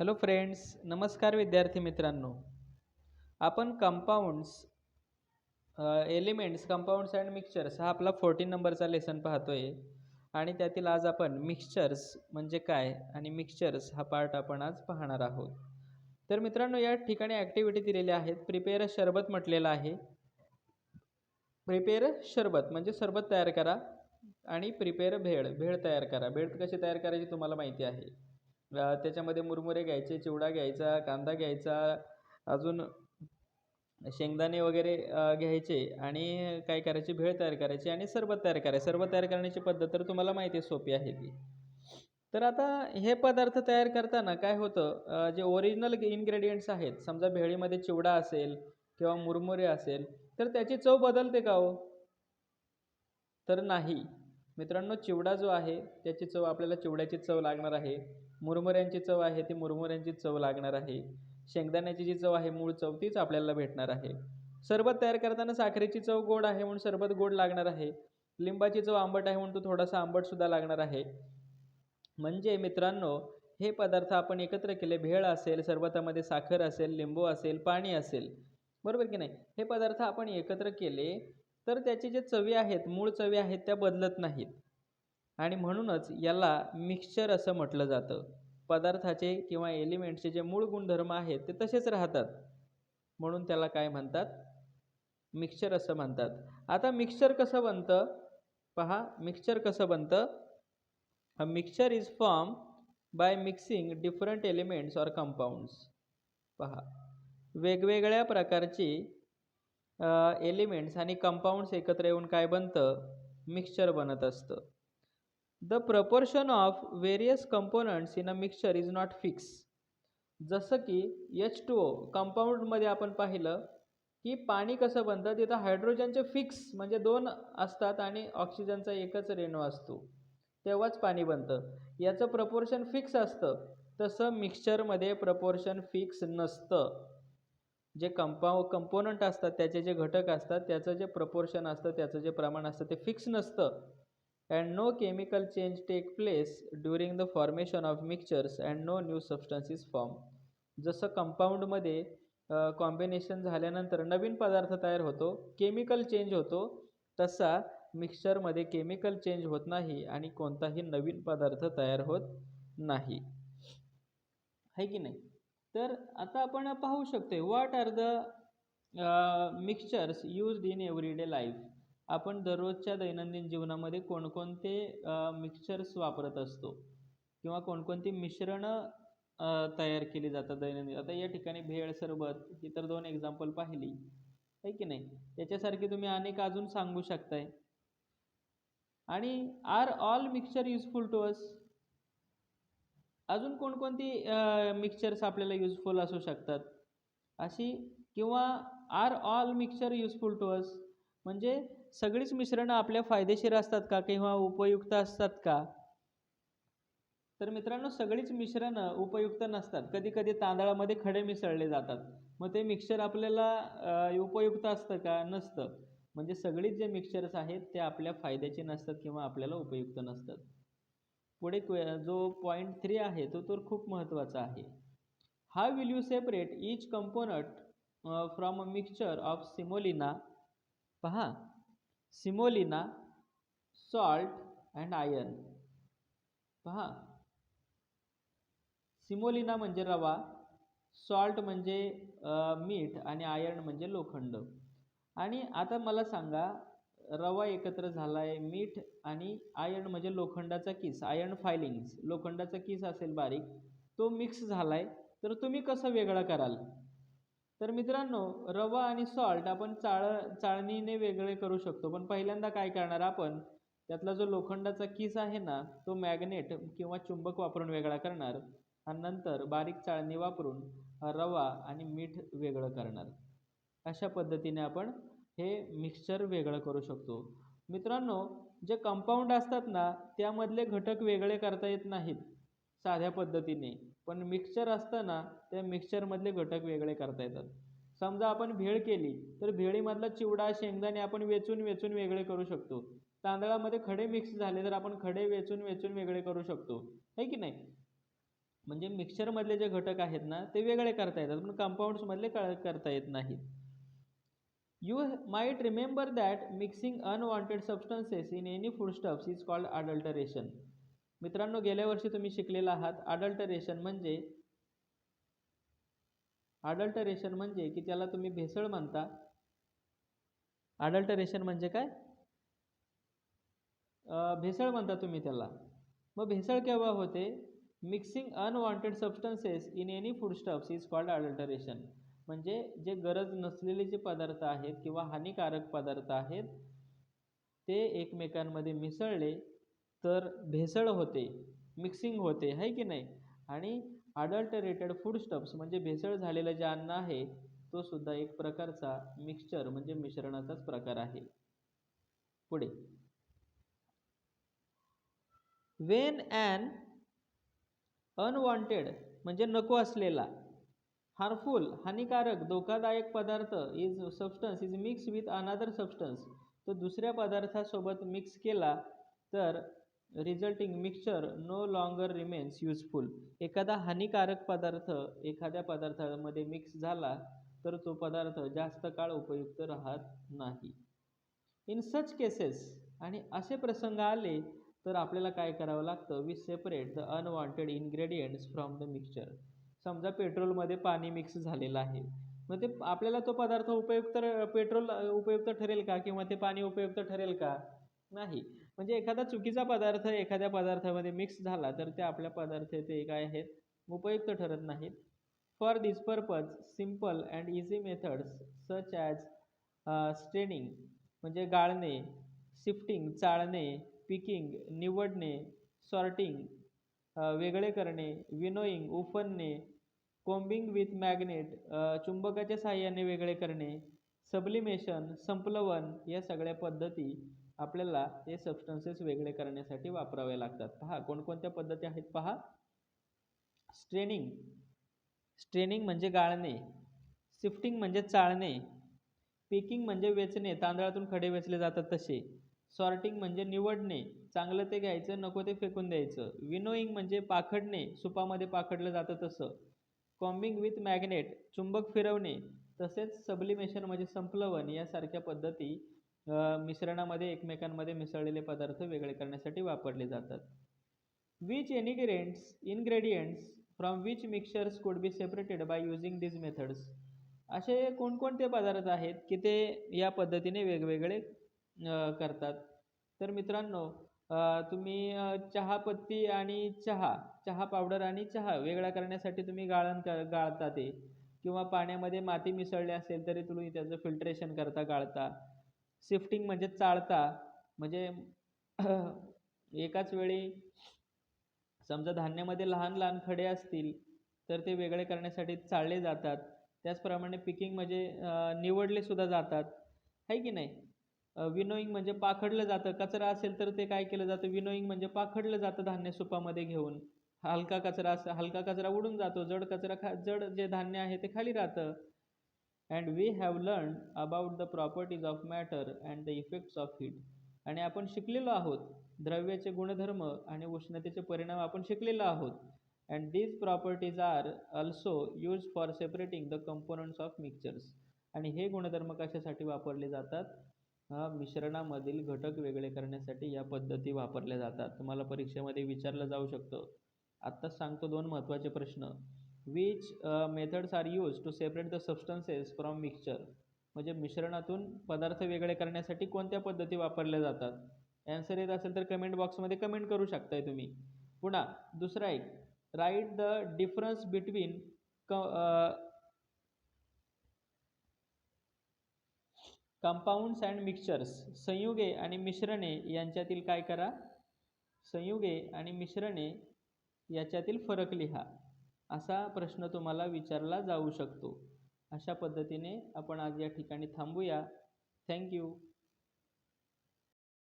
Hello friends नमस्कार विद्यार्थी मित्रांनो. आपण compounds elements compounds and mixtures हा आपला फोर्टीन नंबरचा लेसन पाहतो आहे आणि त्यातील आज आपण मिक्सचर्स म्हणजे काय आणि मिक्सचर्स हा पार्ट आपण आज पाहणार आहोत. तर मित्रांनो या ठिकाणी ॲक्टिव्हिटी दिलेल्या आहेत. प्रिपेअर शरबत म्हटलेलं आहे. प्रिपेअर शरबत म्हणजे सरबत तयार करा आणि प्रिपेअर भेळ. भेळ तयार करा. भेळ कशी तयार करायची तुम्हाला माहिती आहे. त्याच्यामध्ये मुरमुरे घ्यायचे चिवडा घ्यायचा कांदा घ्यायचा अजून शेंगदाणे वगैरे घ्यायचे आणि काय करायची? भेळ तयार करायची आणि सरबत तयार करायचं. सरबत तयार करण्याची पद्धत तर तुम्हाला माहिती आहे सोपी आहे ती. तर आता हे पदार्थ तयार करताना काय होतं? जे ओरिजिनल इन्ग्रेडियंट्स आहेत समजा भेळीमध्ये चिवडा असेल किंवा मुरमुरे असेल तर त्याची चव बदलते का हो? तर नाही. मित्रांनो चिवडा जो आहे त्याची चव आपल्याला चिवड्याची चव लागणार आहे. मुरमुऱ्यांची चव आहे ती मुरमुऱ्यांची चव लागणार आहे. शेंगदाण्याची जी चव आहे मूळ चव तीच आपल्याला भेटणार आहे. सरबत तयार करताना साखरेची चव गोड आहे म्हणून सरबत गोड लागणार आहे. लिंबाची चव आंबट आहे म्हणून तो थोडासा आंबटसुद्धा लागणार आहे. म्हणजे मित्रांनो हे पदार्थ आपण एकत्र केले. भेळ असेल सरबतामध्ये साखर असेल लिंबू असेल पाणी असेल. बरोबर की नाही? हे पदार्थ आपण एकत्र केले तर त्याचे जे चवी आहेत मूळ चवी आहेत त्या बदलत नाहीत. आणि म्हणूनच याला मिक्सचर असं म्हटलं जातं. पदार्थाचे किंवा एलिमेंट्सचे जे मूळ गुणधर्म आहेत ते तसेच राहतात. म्हणून त्याला काय म्हणतात? मिक्सचर असं म्हणतात. आता मिक्सचर कसं बनतं? पहा मिक्सचर कसं बनतं? A mixture is form by mixing different elements or compounds पहा. वेगवेगळ्या प्रकारची एलिमेंट्स आणि कंपाऊंड्स एकत्र येऊन काय बनतं? मिक्सचर बनत असतं. The proportion of various components in a mixture is not fix जसं की एच टू ओ कंपाऊंडमध्ये आपण पाहिलं की पाणी कसं बनतं तिथं हायड्रोजनचे फिक्स म्हणजे दोन असतात आणि ऑक्सिजनचा एकच रेणू असतो. तेव्हाच पाणी बनतं. याचं प्रपोर्शन फिक्स असतं. तसं मिक्सचरमध्ये प्रपोर्शन फिक्स नसतं. जे कंपाऊ कंपोनंट असतात त्याचे जे घटक असतात त्याचं जे प्रपोर्शन असतं त्याचं जे प्रमाण असतं ते फिक्स नसतं. And no chemical change take place during the formation of mixtures and no new substances form जसं कंपाऊंडमध्ये कॉम्बिनेशन झाल्यानंतर नवीन पदार्थ तयार होतो केमिकल चेंज होतो तसा मिक्सचरमध्ये केमिकल चेंज होत नाही आणि कोणताही नवीन पदार्थ तयार होत नाही. आहे की नाही? तर आता आपण पाहू शकतो what are the mixtures used in everyday life आपण दररोजच्या दैनंदिन जीवनामध्ये कोणकोणते मिक्सचर्स वापरत असतो? किंवा कोणकोणती मिश्रणं तयार केली जातात दैनंदिन? आता या ठिकाणी भेळ सरबत ही तर दोन एक्झाम्पल पाहिली. आहे की नाही? याच्यासारखी तुम्ही अनेक अजून सांगू शकताय. आणि are all mixture useful to us अजून कोणकोणती मिक्सचर्स आपल्याला युजफुल असू शकतात? अशी? किंवा are all mixture useful to us म्हणजे सगळीच मिश्रणं आपल्या फायदेशीर असतात का किंवा उपयुक्त असतात का? तर मित्रांनो सगळीच मिश्रणं उपयुक्त नसतात. कधी कधी तांदळामध्ये खडे मिसळले जातात. मग ते मिक्सर आपल्याला उपयुक्त असतं का? नसतं. म्हणजे सगळीच जे मिक्सचर्स आहेत ते आपल्या फायद्याचे नसतात किंवा आपल्याला उपयुक्त नसतात. पुढे क्वे जो पॉईंट थ्री आहे तो तर खूप महत्त्वाचा आहे. हा will you separate each component from a mixture of semolina पहा. Semolina salt and iron. पहा. सिमोलिना म्हणजे रवा सॉल्ट म्हणजे मीठ आणि आयर्न म्हणजे लोखंड. आणि आता मला सांगा रवा एकत्र झाला आहे मीठ आणि आयर्न म्हणजे लोखंडाचा किस आयर्न फायलिंग्स लोखंडाचा किस असेल बारीक तो मिक्स झाला आहे तर तुम्ही कसं वेगळं कराल? तर मित्रांनो रवा आणि सॉल्ट आपण चाळ चाळणीने वेगळे करू शकतो. पण पहिल्यांदा काय करणार आपण? त्यातला जो लोखंडाचा किस आहे ना तो मॅग्नेट किंवा चुंबक वापरून वेगळा करणार आणि नंतर बारीक चाळणी वापरून रवा आणि मीठ वेगळं करणार. अशा पद्धतीने आपण हे मिक्सचर वेगळं करू शकतो. मित्रांनो जे कंपाऊंड असतात ना त्यामधले घटक वेगळे करता येत नाहीत. साध्या पद्धतीने. पण मिक्सचर असतं ना त्या मिक्सचरमधले घटक वेगळे करता येतात. समजा आपण भेळ केली तर भेळीमधला चिवडा शेंगदाणे आपण वेचून वेचून वेगळे करू शकतो. तांदळामध्ये खडे मिक्स झाले तर आपण खडे वेचून वेचून वेगळे करू शकतो. आहे की नाही? म्हणजे मिक्सचरमधले जे घटक आहेत ना ते वेगळे करता येतात पण कंपाऊंड्समधले कळ करता येत नाहीत. You might remember that mixing unwanted substances in any foodstuffs is called adulteration मित्रांनो गेल्या वर्षी तुम्ही शिकलेला आहात. अडल्टरेशन म्हणजे अडल्टरेशन म्हणजे की त्याला तुम्ही भेसळ म्हणता. अडल्टरेशन म्हणजे काय? भेसळ म्हणता तुम्ही त्याला. मग भेसळ केव्हा होते? Mixing unwanted substances in any foodstuffs is called adulteration म्हणजे जे गरज नसलेले जे पदार्थ आहेत किंवा हानिकारक पदार्थ आहेत ते एकमेकांमध्ये मिसळले तर भेसळ होते मिक्सिंग होते आहे की नाही? आणि अडल्टरेटेड फूडस्टप्स म्हणजे भेसळ झालेलं जे अन्न आहे तो सुद्धा एक प्रकारचा मिक्सचर म्हणजे मिश्रणाचाच प्रकार आहे. पुढे. वेन ॲन अनवॉन्टेड म्हणजे नको असलेला हार्मफुल हानिकारक धोकादायक पदार्थ is substance is mix with another substance तो दुसऱ्या पदार्थासोबत मिक्स केला तर resulting mixture no longer remains useful एखादा हानिकारक पदार्थ एखाद्या पदार्थामध्ये मिक्स झाला तर तो पदार्थ जास्त काळ उपयुक्त राहत नाही. इन सच केसेस आणि असे प्रसंग आले तर आपल्याला काय करावं लागतं? We separate the unwanted ingredients from the mixture समजा पेट्रोलमध्ये पाणी मिक्स झालेलं आहे. मग ते आपल्याला तो पदार्थ उपयुक्त पेट्रोल उपयुक्त ठरेल का? किंवा ते पाणी उपयुक्त ठरेल का? नाही. म्हणजे एखादा चुकीचा पदार्थ एखाद्या पदार्थामध्ये मिक्स झाला तर ते आपल्या पदार्थ ते काय आहेत? उपयुक्त ठरत नाहीत. For this purpose simple and easy methods such as straining म्हणजे गाळणे शिफ्टिंग चाळणे पिकिंग निवडणे सॉर्टिंग uh, वेगळे करणे विनोईंग उफनणे कोम्बिंग विथ मॅग्नेट चुंबकाच्या साहाय्याने वेगळे करणे सबलिमेशन संपलवन या सगळ्या पद्धती आपल्याला हे सबस्टन्सेस वेगळे करण्यासाठी वापरावे लागतात. पहा कोणकोणत्या पद्धती आहेत पहा. स्ट्रेनिंग स्ट्रेनिंग म्हणजे गाळणे. शिफ्टिंग म्हणजे चाळणे. पिकिंग म्हणजे वेचणे. तांदळातून खडे वेचले जातात तसे. सॉर्टिंग म्हणजे निवडणे. चांगलं ते घ्यायचं नको ते फेकून द्यायचं. विनोईंग म्हणजे पाखडणे. सुपामध्ये पाखडलं जातं तसं. कॉम्बिंग विथ मॅग्नेट चुंबक फिरवणे. तसेच सबलिमेशन म्हणजे संपलवन. यासारख्या पद्धती मिश्रणामध्ये एकमेकांमध्ये मिसळलेले पदार्थ वेगळे करण्यासाठी वापरले जातात. Which ingredients ingredients from which mixtures could be separated by using these methods असे कोणकोणते पदार्थ आहेत की ते या पद्धतीने वेगवेगळे करतात? तर मित्रांनो तुम्ही चहापत्ती आणि चहा चहा पावडर आणि चहा वेगळा करण्यासाठी तुम्ही गाळण क गाळता ते. किंवा पाण्यामध्ये माती मिसळली असेल तरी तुम्ही त्याचं फिल्ट्रेशन करता गाळता. शिफ्टिंग म्हणजे चाळता म्हणजे एकाच वेळी समजा धान्यामध्ये लहान लहान खडे असतील तर ते वेगळे करण्यासाठी चाळले जातात. त्याचप्रमाणे पिकिंग म्हणजे निवडले सुद्धा जातात. आहे की नाही? विनोईंग म्हणजे पाखडलं जातं. कचरा असेल तर ते काय केलं जातं? विनोईंग म्हणजे पाखडलं जातं धान्य सुपामध्ये घेऊन. हलका कचरा असं हलका कचरा उडून जातो. जड कचरा खा जड जे धान्य आहे ते खाली राहतं. And we have learn about the properties of matter and the effects of heat आणि आपण शिकलेलो आहोत. द्रव्याचे गुणधर्म आणि उष्णतेचे परिणाम आपण शिकलेलो आहोत. And these properties are also use for separating the components of mixtures आणि हे गुणधर्म कशासाठी वापरले जातात? मिश्रणामधील घटक वेगळे करण्यासाठी या पद्धती वापरल्या जातात. तुम्हाला परीक्षेमध्ये विचारलं जाऊ शकतं. आत्ताच सांगतो दोन महत्त्वाचे प्रश्न. Which methods are use to separate the substances from mixture म्हणजे मिश्रणातून पदार्थ वेगळे करण्यासाठी कोणत्या पद्धती वापरल्या जातात? ॲन्सर येत असेल तर कमेंट बॉक्समध्ये कमेंट करू शकताय तुम्ही. पुन्हा दुसरा एक. राईट द डिफरन्स बिटवीन क कंपाऊंड्स अँड मिक्सचर्स संयुगे आणि मिश्रणे यांच्यातील काय करा? संयुगे आणि मिश्रणे याच्यातील फरक लिहा. असा प्रश्न तुम्हाला विचारला जाऊ शकतो. अशा पद्धतीने आपण आज या ठिकाणी थांबूया. थँक्यू